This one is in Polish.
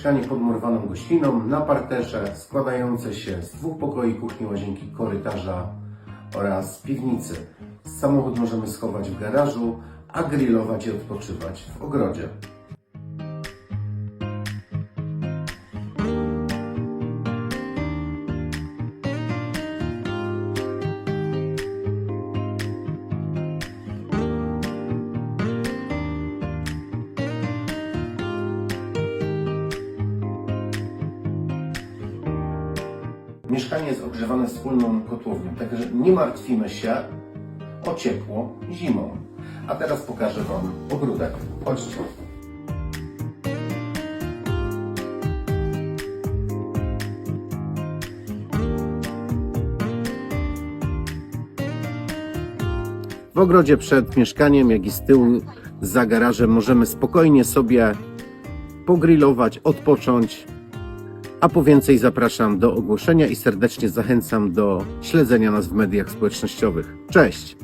mieszkanie pod murowaną gościną na parterze składające się z dwóch pokoi, kuchni, łazienki, korytarza oraz piwnicy. Samochód możemy schować w garażu, a grillować i odpoczywać w ogrodzie. Mieszkanie jest ogrzewane wspólną kotłownią, także nie martwimy się o ciepło zimą. A teraz pokażę Wam ogródek. Chodźcie. W ogrodzie przed mieszkaniem, jak i z tyłu za garażem możemy spokojnie sobie pogrillować, odpocząć, a po więcej zapraszam do ogłoszenia i serdecznie zachęcam do śledzenia nas w mediach społecznościowych. Cześć!